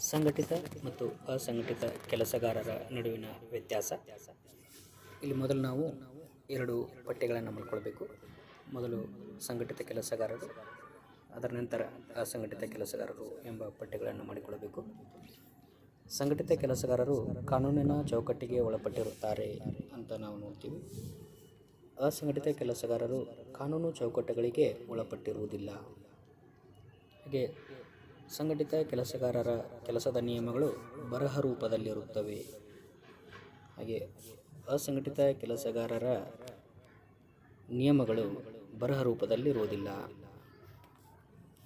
ಸಂಘಟಿತ ಮತ್ತು ಅಸಂಘಟಿತ ಕೆಲಸಗಾರರ ನಡುವಿನ ವ್ಯತ್ಯಾಸ. ಇಲ್ಲಿ ಮೊದಲು ನಾವು ಎರಡು ಪಠ್ಯಗಳನ್ನು ಮಾಡ್ಕೊಳ್ಬೇಕು. ಮೊದಲು ಸಂಘಟಿತ ಕೆಲಸಗಾರರು, ಅದರ ನಂತರ ಅಸಂಘಟಿತ ಕೆಲಸಗಾರರು ಎಂಬ ಪಠ್ಯಗಳನ್ನು ಮಾಡಿಕೊಳ್ಳಬೇಕು ಸಂಘಟಿತ ಕೆಲಸಗಾರರು ಕಾನೂನಿನ ಚೌಕಟ್ಟಿಗೆ ಒಳಪಟ್ಟಿರುತ್ತಾರೆ ಅಂತ ನಾವು ನೋಡ್ತೀವಿ. ಅಸಂಘಟಿತ ಕೆಲಸಗಾರರು ಕಾನೂನು ಚೌಕಟ್ಟುಗಳಿಗೆ ಒಳಪಟ್ಟಿರುವುದಿಲ್ಲ. ಹಾಗೆ ಸಂಘಟಿತ ಕೆಲಸಗಾರರ ಕೆಲಸದ ನಿಯಮಗಳು ಬರಹ ರೂಪದಲ್ಲಿರುತ್ತವೆ. ಹಾಗೆ ಅಸಂಘಟಿತ ಕೆಲಸಗಾರರ ನಿಯಮಗಳು ಬರಹ ರೂಪದಲ್ಲಿರುವುದಿಲ್ಲ.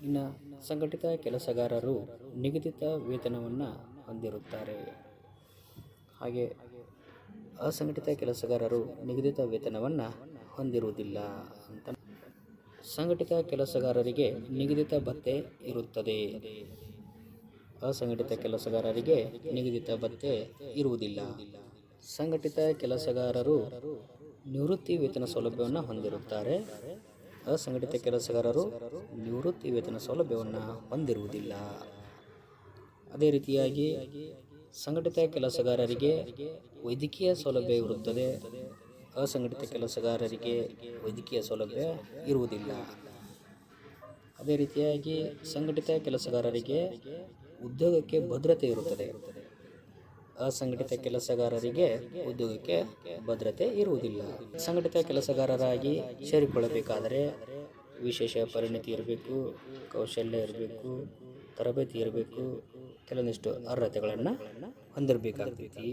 ಇನ್ನು ಸಂಘಟಿತ ಕೆಲಸಗಾರರು ನಿಗದಿತ ವೇತನವನ್ನು ಹೊಂದಿರುತ್ತಾರೆ. ಹಾಗೆ ಅಸಂಘಟಿತ ಕೆಲಸಗಾರರು ನಿಗದಿತ ವೇತನವನ್ನು ಹೊಂದಿರುವುದಿಲ್ಲ ಅಂತ ಸಂಘಟಿತ ಕೆಲಸಗಾರರಿಗೆ ನಿಗದಿತ ಭತ್ತೆ ಇರುತ್ತದೆ. ಅಸಂಘಟಿತ ಕೆಲಸಗಾರರಿಗೆ ನಿಗದಿತ ಭತ್ತೆ ಇರುವುದಿಲ್ಲ. ಸಂಘಟಿತ ಕೆಲಸಗಾರರು ನಿವೃತ್ತಿ ವೇತನ ಸೌಲಭ್ಯವನ್ನು ಹೊಂದಿರುತ್ತಾರೆ. ಅಸಂಘಟಿತ ಕೆಲಸಗಾರರು ನಿವೃತ್ತಿ ವೇತನ ಸೌಲಭ್ಯವನ್ನು ಹೊಂದಿರುವುದಿಲ್ಲ. ಅದೇ ರೀತಿಯಾಗಿ ಸಂಘಟಿತ ಕೆಲಸಗಾರರಿಗೆ ವೈದ್ಯಕೀಯ ಸೌಲಭ್ಯ ಇರುತ್ತದೆ. ಅಸಂಘಟಿತ ಕೆಲಸಗಾರರಿಗೆ ವೈದ್ಯಕೀಯ ಸೌಲಭ್ಯ ಇರುವುದಿಲ್ಲ. ಅದೇ ರೀತಿಯಾಗಿ ಸಂಘಟಿತ ಕೆಲಸಗಾರರಿಗೆ ಉದ್ಯೋಗಕ್ಕೆ ಭದ್ರತೆ ಇರುತ್ತದೆ. ಅಸಂಘಟಿತ ಕೆಲಸಗಾರರಿಗೆ ಉದ್ಯೋಗಕ್ಕೆ ಭದ್ರತೆ ಇರುವುದಿಲ್ಲ. ಸಂಘಟಿತ ಕೆಲಸಗಾರರಾಗಿ ಸೇರಿಕೊಳ್ಳಬೇಕಾದರೆ ವಿಶೇಷ ಪರಿಣಿತಿ ಇರಬೇಕು, ಕೌಶಲ್ಯ ಇರಬೇಕು, ತರಬೇತಿ ಇರಬೇಕು, ಕೆಲವೊಂದಿಷ್ಟು ಅರ್ಹತೆಗಳನ್ನು ಹೊಂದಿರಬೇಕಾಗ್ತೈತಿ.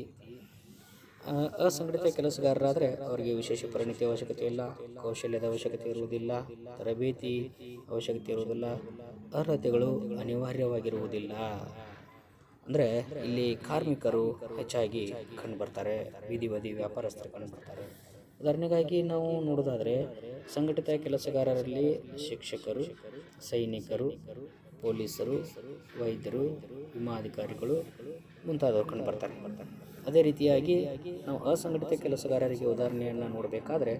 ಅಸಂಘಟಿತ ಕೆಲಸಗಾರರಾದರೆ ಅವರಿಗೆ ವಿಶೇಷ ಪರಿಣಿತಿ ಅವಶ್ಯಕತೆ ಇಲ್ಲ, ಕೌಶಲ್ಯದ ಅವಶ್ಯಕತೆ ಇರುವುದಿಲ್ಲ, ತರಬೇತಿ ಅವಶ್ಯಕತೆ ಇರುವುದಿಲ್ಲ, ಅರ್ಹತೆಗಳು ಅನಿವಾರ್ಯವಾಗಿರುವುದಿಲ್ಲ. ಅಂದರೆ ಇಲ್ಲಿ ಕಾರ್ಮಿಕರು ಹೆಚ್ಚಾಗಿ ಕಂಡುಬರ್ತಾರೆ, ಬೀದಿ ಬದಿ ವ್ಯಾಪಾರಸ್ಥರು ಕಂಡುಬರ್ತಾರೆ. ಉದಾಹರಣೆಗಾಗಿ ನಾವು ನೋಡೋದಾದರೆ ಸಂಘಟಿತ ಕೆಲಸಗಾರರಲ್ಲಿ ಶಿಕ್ಷಕರು, ಸೈನಿಕರು, ಪೊಲೀಸರು, ವೈದ್ಯರು, ವಿಮಾಧಿಕಾರಿಗಳು ಮುಂತಾದವರು ಕಂಡುಬರ್ತಾರೆ. ಅದೇ ರೀತಿಯಾಗಿ ನಾವು ಅಸಂಘಟಿತ ಕೆಲಸಗಾರರಿಗೆ ಉದಾಹರಣೆಯನ್ನು ನೋಡಬೇಕಾದ್ರೆ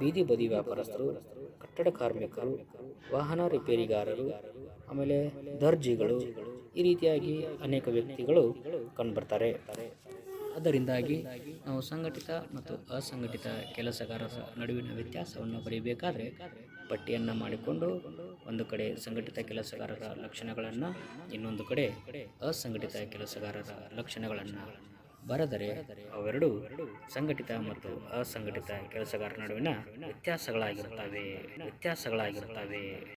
ಬೀದಿ ಬದಿ ವ್ಯಾಪಾರಸ್ಥರು, ಕಟ್ಟಡ ಕಾರ್ಮಿಕರು, ವಾಹನ ರಿಪೇರಿಗಾರರು, ಆಮೇಲೆ ದರ್ಜಿಗಳು ಈ ರೀತಿಯಾಗಿ ಅನೇಕ ವ್ಯಕ್ತಿಗಳು ಕಂಡುಬರ್ತಾರೆ. ಅದರಿಂದಾಗಿ ನಾವು ಸಂಘಟಿತ ಮತ್ತು ಅಸಂಘಟಿತ ಕೆಲಸಗಾರರ ನಡುವಿನ ವ್ಯತ್ಯಾಸವನ್ನು ಬರೀಬೇಕಾದ್ರೆ ಪಟ್ಟಿಯನ್ನು ಮಾಡಿಕೊಂಡು ಒಂದು ಕಡೆ ಸಂಘಟಿತ ಕೆಲಸಗಾರರ ಲಕ್ಷಣಗಳನ್ನು ಇನ್ನೊಂದು ಕಡೆ ಅಸಂಘಟಿತ ಕೆಲಸಗಾರರ ಲಕ್ಷಣಗಳನ್ನು ಬರೆದರೆ ಅವೆರಡು ಸಂಘಟಿತ ಮತ್ತು ಅಸಂಘಟಿತ ಕೆಲಸಗಾರರ ನಡುವಿನ ವ್ಯತ್ಯಾಸಗಳಾಗಿರುತ್ತವೆ. ವ್ಯತ್ಯಾಸಗಳಾಗಿರುತ್ತವೆ.